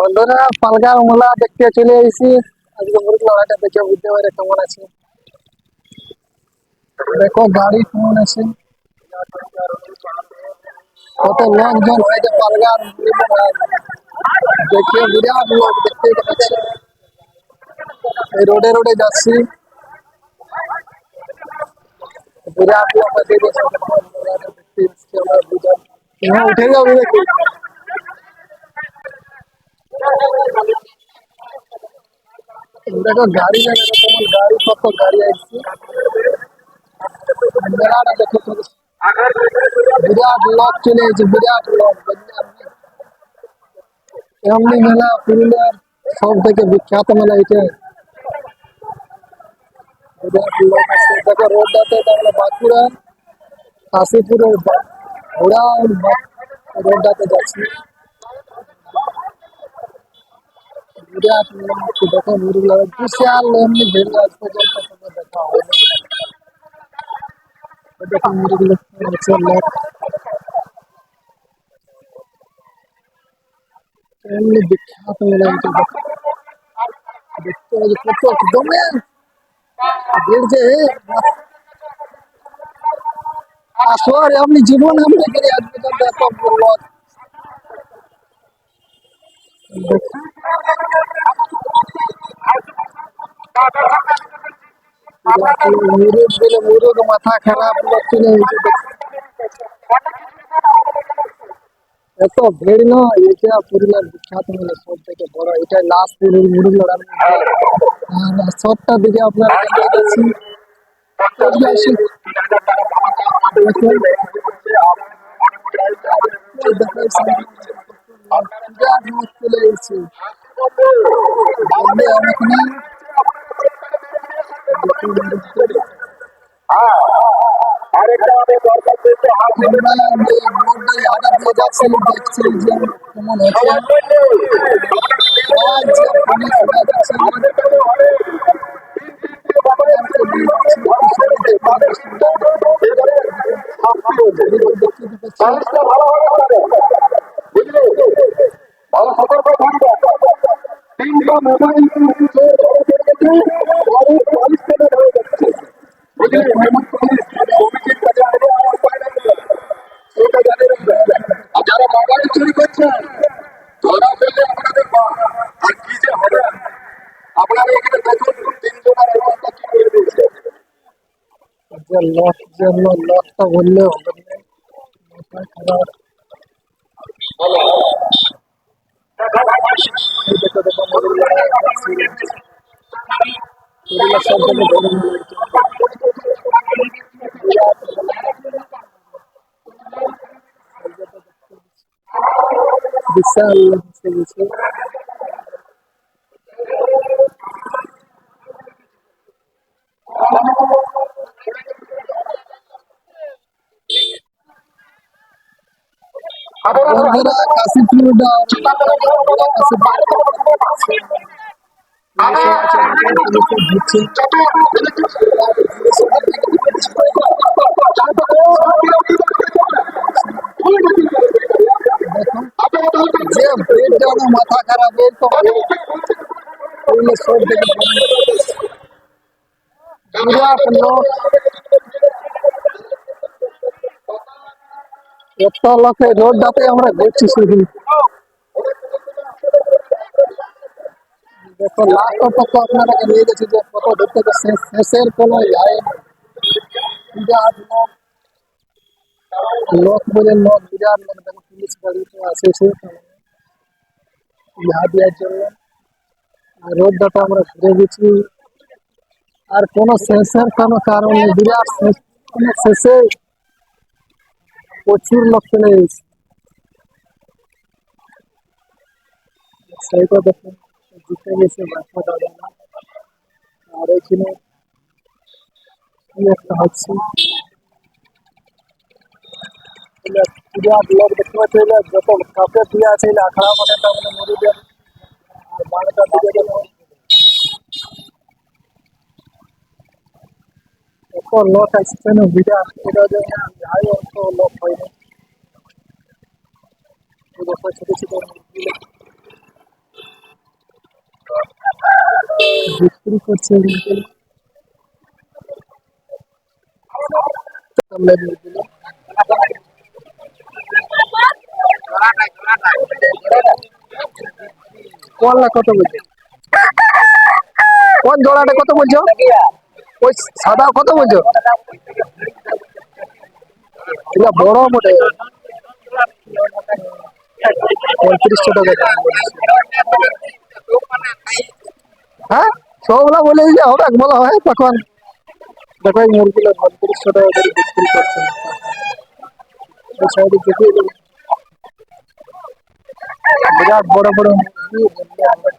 বন্ধুরা পালগার মোলা দেখতে চলে এসেছি। আজকে মুরগ লড়াইটা দেখে বুঝতে পারে কেমন আছে। দেখো, গাড়ি কেমন আছে। কত লোকজন হয়েছে পালগার দেখে বিরাট লোক দেখতে পাচ্ছি। এই রোডে রোডে যাচ্ছি। বিরাট লোক আছে দেখতে উঠে যাবে দেখি দেখো গাড়ি জানে না কেমন গাড়ি কত গাড়ি আসছে মেলাটা দেখো তো। বিরাট লোক চলে এসেছে বিরাট লোক এমনি মেলা পুরুলিয়ার সব থেকে বিখ্যাত মেলা এটা বিরাট লোক আছে দেখো রোডটাতে তাহলে বাঁকুড়া কাশীপুরের বা- ঘোড়া রোডটাতে যাচ্ছি বিরাট লোক আছে, দেখো মুরুগ লাগা বিশাল এমনি ভিড় আজ পর্যন্ত কোনো দেখা হয়নি এই দেখো মুরুগ আছে লোক এমনি বিখ্যাত মেলা এটা দেখো দেখতে হবে কত দমে ভিড় যে আসর এমনি জীবন আমি দেখিনি আজ পর্যন্ত এত লোক দেখো মুরুগ বলে মুরুগ মাথা খারাপ লোক চলে এসেছে দেখো। এত ভিড় না এটা পুরুলিয়ার বিখ্যাত মেলা সব থেকে বড় এটা লাস্ট মুরুগ মুরুগ লড়ার আর সবটা দিকে আপনারা দেখতে পাচ্ছি এগিয়ে আসুন। এসেছে বললে অনেক নেই আমরা এই রোডটাই হাঁটা দিয়ে যাচ্ছি দেখছি যে কেমন ভালো সতর্ক থাকবে তিনটা মোবাইল চুরি করছেন ধরা ফেললে আপনাদের মা আর কি যে হবে? আপনারা এখানে দেখুন তিনজনের অবস্থা কি করে দিয়েছে। যে লক যে লকটা বললে হবে দেখো দেখো মরুল লড়াই করছে। এগুলো সব থেকে বড় মেলা এটা। বিরাট মেলা। বিশাল লোক এসে গেছে বন্ধুরা কাশীপুর যে পেট যেন মাথা খারাপ এই তো এগুলো সব থেকে বিরাট লোক এত লোকে রোডটাতে আমরা ঘুরছি শুধু দেখো লাস্ট পর্যন্ত আপনারাকে নিয়ে গেছি যে কত দূর থেকে শেষ শেষের কোনো যায় বিরাট লোক লোক বলে লোক বিরাট লোক দেখো পুলিশ গাড়িতে আসেছে ইহা দেওয়ার জন্য আর রোডটাতে আমরা ঘুরে গেছি আর কোনো শেষের কোনো কারণ নেই বিরাট শেষ কোনো শেষে প্রচুর লোক চলে এসেছে সেইটা দেখুন জিতে গেছে দেখা যাবে না আর এখানে কি একটা হচ্ছে বিরাট লোক দেখতে পাচ্ছি যত কাপে দিয়ে আছে আখড়া মাঠে তার মানে মরিদের আর বারোটা দিকে এত লোক আসছে না বিরাট এটা যে যাই অত লোক এই ছোট ছোট বিক্রি করছে। কোনটা কত বলছো? কোন জোড়াটা কত বলছো? ওই সাদা কত বলছো? এগুলা বড় মোটে। পঁয়ত্রিশশো টাকা। হ্যাঁ? সবগুলা বলে দিলে হবে বলা হয় তখন। দেখো এই মুরগিগুলো, পঁয়ত্রিশশো টাকা করে বিক্রি করছে। ওই সাইডে বিরাট বড় বড় মুরগি বললে